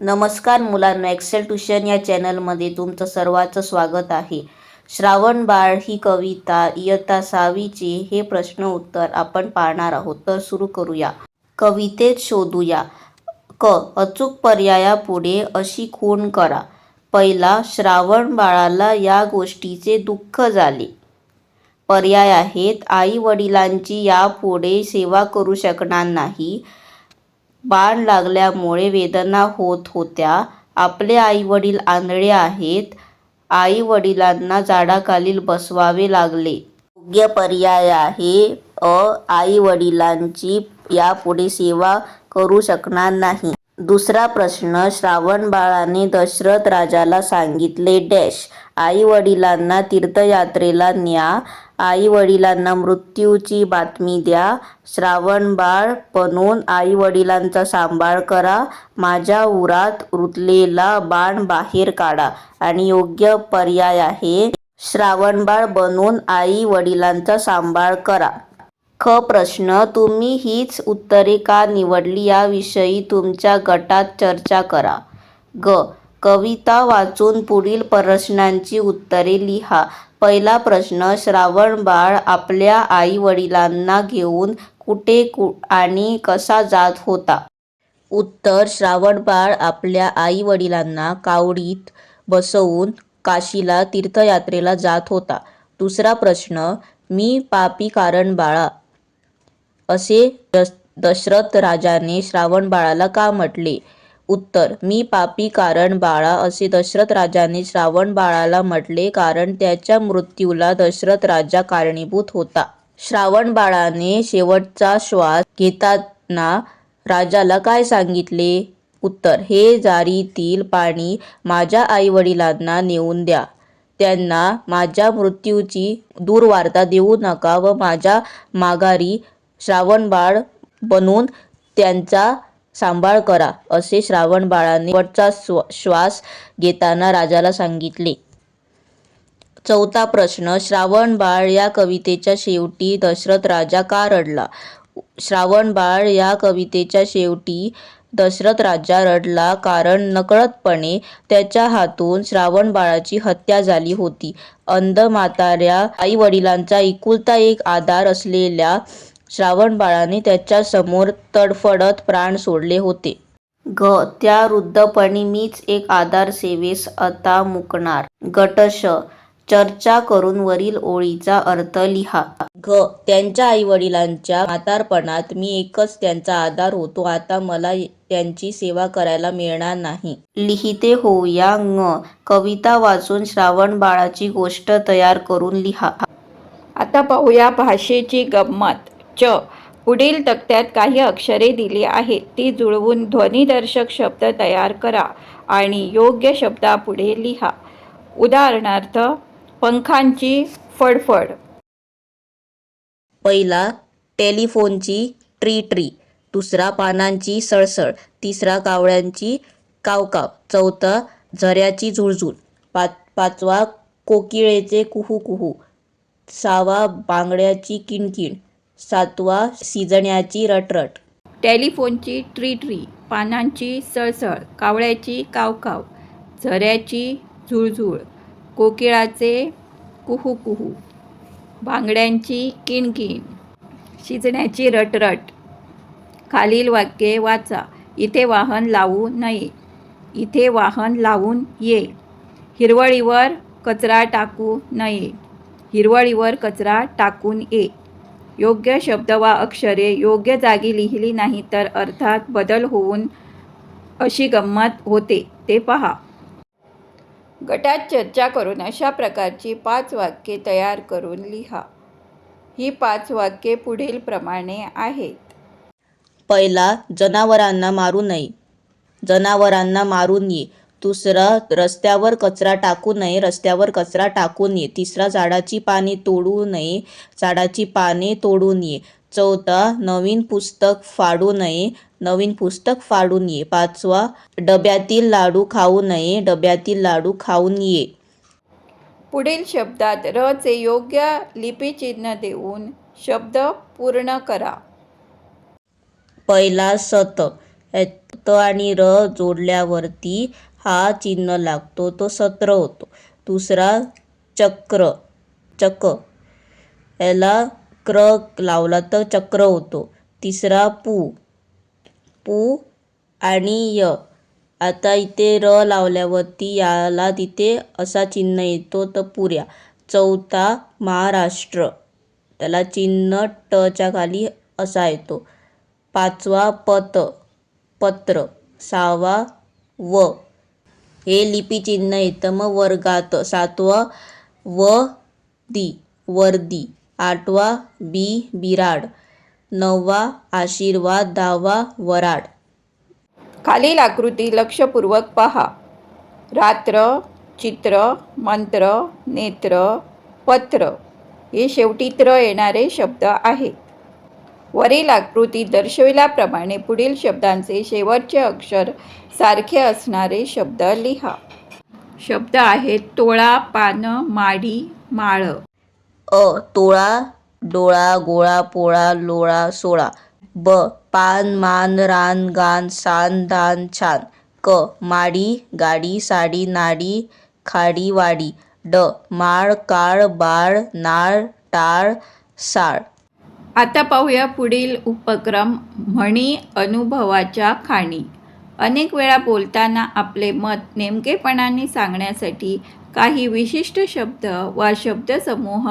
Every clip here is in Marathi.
नमस्कार मुलांना एक्सेल ट्युशन या चॅनलमध्ये तुमचं सर्वांचं स्वागत आहे. श्रावण बाळ ही कविता इयत्ता सावीची हे प्रश्न उत्तर आपण पाहणार आहोत. तर सुरू करूया. कवितेत शोधूया. क. अचूक पर्यायापुढे अशी खूण करा. पहिला श्रावण बाळाला या गोष्टीचे दुःख झाले. पर्याय आहेत. आई वडिलांची यापुढे सेवा करू शकणार नाही. बाण लागल्यामुळे वेदना होत होत्या. आपले आई वडील आंधळे आहेत. आई वडिलांना झाडाखाली बसवावे लागले. योग्य पर्याय आहे. अ आई वडिलांची यापुढे सेवा करू शकणार नाही. दुसरा प्रश्न श्रावण बाळाने दशरथ राजाला सांगितले डॅश. आई वडिलांना तीर्थयात्रेला न्या. आई वडिलांना मृत्यूची बातमी द्या. श्रावण बाळ बनून आई वडिलांचा सांभाळ करा. माझ्या उरात रुतलेला बाण बाहेर काढा. आणि योग्य पर्याय आहे. श्रावणबाळ बनून आई वडिलांचा सांभाळ करा. ख प्रश्न तुम्ही हीच उत्तरे का निवडली? याविषयी तुमच्या गटात चर्चा करा. ग. कविता वाचून पुढील प्रश्नांची उत्तरे लिहा. पहिला प्रश्न श्रावण बाळ आपल्या आई वडिलांना घेऊन कुठे कु आणि कसा जात होता? उत्तर श्रावण बाळ आपल्या आई वडिलांना कावडीत बसवून काशीला तीर्थयात्रेला जात होता. दुसरा प्रश्न मी पापी कारण बाळा? असे दशरथ राजाने श्रावण बाळाला का म्हटले? उत्तर. मी पापी कारण बाळा असे दशरथ राजाने श्रावण बाळाला म्हटले कारण त्याच्या मृत्यूला दशरथ राजा कारणीभूत होता. श्रावण बाळाने शेवटचा श्वास घेताना राजाला काय सांगितले? उत्तर हे जारीतील पाणी माझ्या आई वडिलांना नेऊन द्या. त्यांना माझ्या मृत्यूची दूरवार्ता देऊ नका व माझ्या माघारी श्रावणबाळ बनून त्यांचा सांभाळ करा असे श्रावण बाळाने शेवटचा स्व श्वास घेताना राजाला सांगितले. चौथा प्रश्न श्रावण बाळ या कवितेच्या शेवटी दशरथ राजा का रडला? श्रावण बाळ या कवितेच्या शेवटी दशरथ राजा रडला कारण नकळतपणे त्याच्या हातून श्रावण बाळाची हत्या झाली होती. अंध म्हाताऱ्या आई वडिलांचा एकुलता एक आधार असलेल्या श्रावण बाळाने त्याच्यासमोर तडफडत प्राण सोडले होते. ग त्या वृद्धपणी मीच एक आधार सेवेस आता मुकणार. गटश चर्चा करून वरील ओळीचा अर्थ लिहा. ग त्यांच्या आई वडिलांच्या म्हातारपणात मी एकच त्यांचा आधार होतो. आता मला त्यांची सेवा करायला मिळणार नाही. लिहिते होऊया ङ. कविता वाचून श्रावण बाळाची गोष्ट तयार करून लिहा. आता पाहूया भाषेची गंमत. च. पुढील तक्त्यात काही अक्षरे दिली आहेत. ती जुळवून ध्वनिदर्शक शब्द तयार करा आणि योग्य शब्दापुढे लिहा. उदाहरणार्थ पंखांची फडफड. पहिला टेलिफोनची ट्री ट्री दुसरा पानांची सळसळ. तिसरा कावळ्यांची कावकाव. चौथा झऱ्याची झुळझुळ. पाच पाचवा कोकिळेचे कुहू कुहू सहावा बांगड्याची किणकिण. सातवा सिजण्याची रटरट. टेलिफोनची ट्री ट्री पानांची सळसळ कावळ्याची कावकाव झऱ्याची झुळझुळ कोकिळाचे कुहू कुहू बांगड्यांची किणकिण शिजण्याची रटरट. खालील वाक्ये वाचा. इथे वाहन लावू नये. इथे वाहन लावून ये. हिरवळीवर कचरा टाकू नये. हिरवळीवर कचरा टाकून ये. योग्य शब्द वा अक्षरे योग्य जागी लिहिली नाही तर अर्थात बदल होऊन अशी गंमत होते. ते पहा. गटात चर्चा करून अशा प्रकारची पाच वाक्ये तयार करून लिहा. ही पाच वाक्ये पुढील प्रमाणे आहेत. पहिला जनावरांना मारू नये. जनावरांना मारून ये. दुसरा रस्त्यावर कचरा टाकू नये रस्त्यावर कचरा टाकून ये तिसरा झाडाची पाने तोडू नये झाडाची पाने तोडून ये चौथा नवीन पुस्तक फाडू नये नवीन पुस्तक फाडून ये पाचवा डब्यातील लाडू खाऊ नये डब्यातील लाडू खाऊन ये पुढील शब्दात र चे योग्य लिपिचिन्ह देऊन शब्द पूर्ण करा. पहिला सत. त आणि र जोडल्यावरती हा चिन्ह लागतो तो सत्र होतो. दुसरा चक्र चक. याला क्र लावला तर चक्र होतो. तिसरा पू पू आणि य. आता इथे र लावल्यावरती याला तिथे असा चिन्ह येतो तर पुऱ्या. चौथा महाराष्ट्र त्याला चिन्ह टच्या खाली असा येतो. पाचवा पत पत्र. सहावा व. हे लिपिचिन्ह येतं. मग वर्गात सातवा व दी वर्दी. आठवा बी बिराड. नववा आशीर्वाद दहावा वराड. खालील आकृती लक्षपूर्वक पहा. रात्र चित्र मंत्र नेत्र पत्र. हे शेवटी त्र येणारे शब्द आहेत. वरील आकृतीत दर्शविल्याप्रमाणे पुढील शब्दांचे शेवटचे अक्षर सारखे असणारे शब्द लिहा. शब्द आहेत तोळा पानं माडी माळ. अ तोळा डोळा गोळा पोळा लोळा सोळा. ब पान मान रान गान सान दान छान. क माडी गाडी साडी नाडी खाडी वाडी. ड माळ काळ बाळ नाळ टाळ साळ. आता पाहूया पुढील उपक्रम म्हणी अनुभवाच्या खाणी. अनेक वेळा बोलताना आपले मत नेमकेपणाने सांगण्यासाठी काही विशिष्ट शब्द वा शब्दसमूह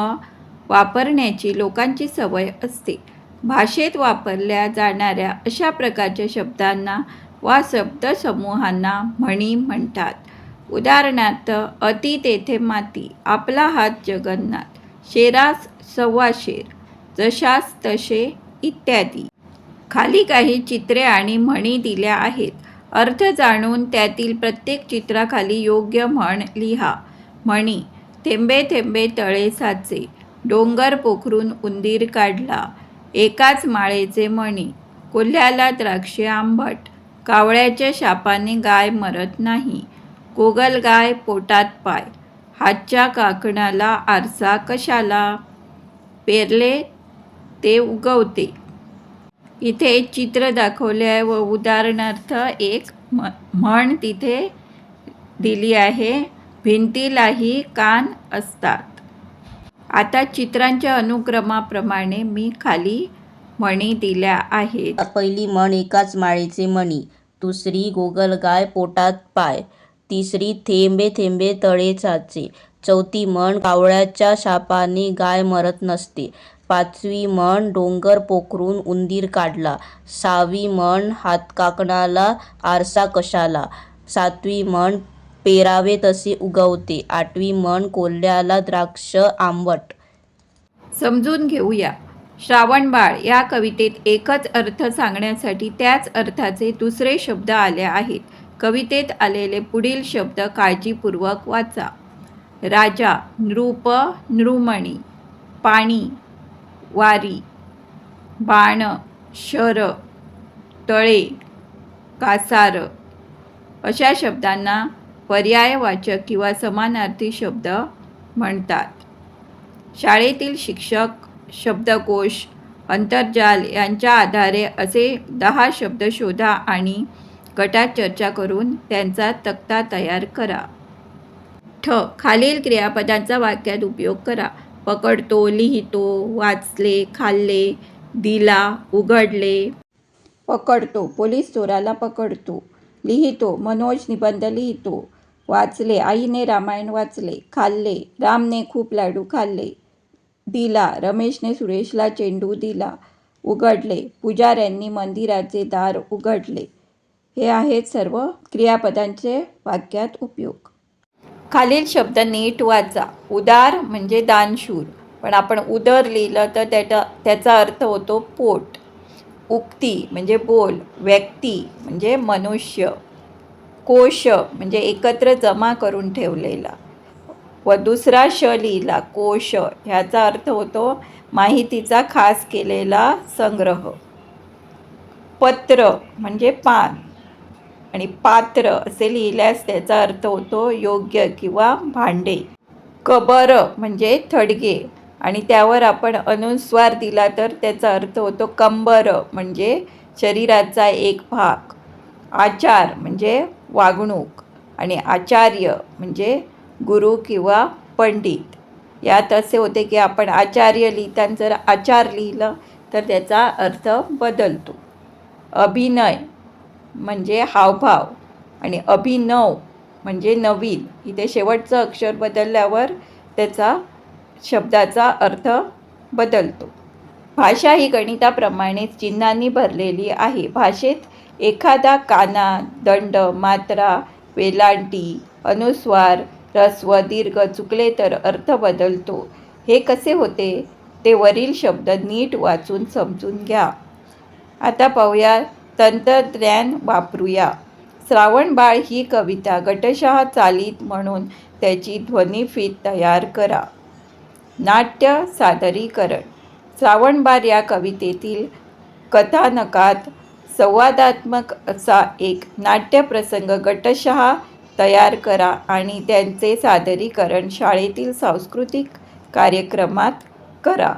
वापरण्याची लोकांची सवय असते. भाषेत वापरल्या जाणाऱ्या अशा प्रकारच्या शब्दांना वा शब्दसमूहांना म्हणी म्हणतात. उदाहरणार्थ अति तेथे माती आपला हात जगन्नाथ शेरास सव्वा शेर. जशास तसे इत्यादी. खाली काही चित्रे आणि म्हणी दिल्या आहेत. अर्थ जाणून त्यातील प्रत्येक चित्राखाली योग्य म्हण लिहा. म्हणी थेंबे थेंबे तळे साचे डोंगर पोखरून उंदीर काढला. एकाच माळेचे मणी कोल्ह्याला द्राक्षे आंबट. कावळ्याच्या शापाने गाय मरत नाही. गोगल गाय पोटात पाय. हातच्या काकणाला आरसा कशाला? पेरले ते उगवते. इथे चित्र दाखवले आहे व उदाहरणार्थ एक म्हण तिथे दिली आहे. भिंतीलाही कान असतात. आता चित्रांच्या अनुक्रमाप्रमाणे मी खाली म्हणी दिल्या आहेत. पहिली म्हण एकाच माळेचे मणी दुसरी गोगलगाय पोटात पाय. तिसरी थेंबे थेंबे तळे चाचे. चौथी म्हण कावळ्याच्या शापाने गाय मरत नसते. पाचवी म्हण डोंगर पोखरून उंदीर काढला. सहावी म्हण हातकाकणाला आरसा कशाला? सातवी म्हण पेरावे तसे उगवते. आठवी म्हण कोल्ह्याला द्राक्ष आंबट. समजून घेऊया. श्रावणबाळ या कवितेत एकच अर्थ सांगण्यासाठी त्याच अर्थाचे दुसरे शब्द आले आहेत. कवितेत आलेले पुढील शब्द काळजीपूर्वक वाचा. राजा नृप नृमणी पाणी वारी बाण शर तळे कासार अशा शब्दांना पर्यायवाचक किंवा समानार्थी शब्द म्हणतात. शाळेतील शिक्षक शब्दकोश अंतर्जाल यांच्या आधारे असे दहा शब्द शोधा आणि गटात चर्चा करून त्यांचा तक्ता तयार करा. ठ. खालील क्रियापदांचा वाक्यात उपयोग करा. पकडतो लिहितो वाचले खाल्ले दिला उघडले. पकडतो पोलीस चोराला पकडतो लिहितो मनोज निबंध लिहितो वाचले आईने रामायण वाचले खाल्ले रामने खूप लाडू खाल्ले दिला रमेशने सुरेशला चेंडू दिला उघडले पुजाऱ्यांनी मंदिराचे दार उघडले. हे आहेत सर्व क्रियापदांचे वाक्यात उपयोग. खालील शब्द नीट वाचा. उदार म्हणजे दानशूर. पण आपण उदर लिहिलं तर त्याचा त्याचा अर्थ होतो पोट. उक्ती म्हणजे बोल. व्यक्ती म्हणजे मनुष्य. कोश म्हणजे एकत्र जमा करून ठेवलेला. व दुसरा श लिहिला कोश. ह्याचा अर्थ होतो माहितीचा खास केलेला संग्रह. पत्र म्हणजे पान. आणि पात्र असे लिहिल्यास त्याचा अर्थ होतो योग्य किंवा भांडे. कबर म्हणजे थडगे. आणि त्यावर आपण अनुस्वार दिला तर त्याचा अर्थ होतो कंबर म्हणजे शरीराचा एक भाग. आचार म्हणजे वागणूक. आणि आचार्य म्हणजे गुरु किंवा पंडित. यात असे होते की आपण आचार्य लिहिताना जर आचार लिहिलं तर त्याचा अर्थ बदलतो. अभिनय. म्हणजे हावभाव आणि अभिनव म्हणजे नवीन. इथे शेवटचं अक्षर बदलल्यावर त्याचा शब्दाचा अर्थ बदलतो. भाषा ही गणिताप्रमाणेच चिन्हांनी भरलेली आहे. भाषेत एखादा काना दंड मात्रा वेलांटी अनुस्वार ह्रस्व दीर्घ चुकले तर अर्थ बदलतो. हे कसे होते? ते वरील शब्द नीट वाचून समजून घ्या. आता पाहूया तंत्रज्ञान वापरूया. श्रावणबाळ ही कविता गटशः चालीत म्हणून त्याची ध्वनिफीत तयार करा. नाट्य सादरीकरण. श्रावणबार या कवितेतील कथानकात संवादात्मक असा एक नाट्यप्रसंग गटशहा तयार करा आणि त्यांचे सादरीकरण शाळेतील सांस्कृतिक कार्यक्रमात करा.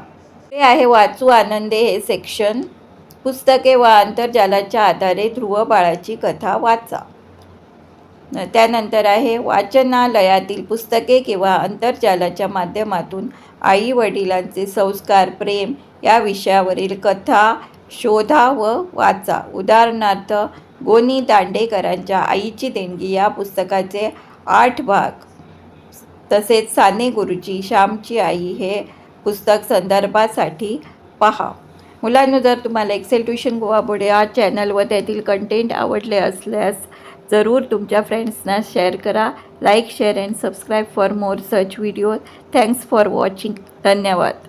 हे आहे वाचू आनंदे हे सेक्शन पुस्तके व आंतरजालाच्या आधारे ध्रुव बाळाची कथा वाचा. त्यानंतर आहे वाचनालयातील पुस्तके किंवा आंतरजालाच्या माध्यमातून आई वडिलांचे संस्कार प्रेम या विषयावरील कथा शोधा व वाचा. उदाहरणार्थ गोनी दांडेकरांच्या आईची देणगी या पुस्तकाचे आठ भाग. तसेच साने गुरुजी श्यामची आई हे पुस्तक संदर्भासाठी पहा. मुलांनो जर तुम्हाला एक्सेल ट्युशन गोवा बोर्ड या चॅनल व त्यातील कंटेंट आवडले असल्यास जरूर तुमच्या फ्रेंड्सना शेअर करा. Like share and subscribe for more such video thanks for watching धन्यवाद.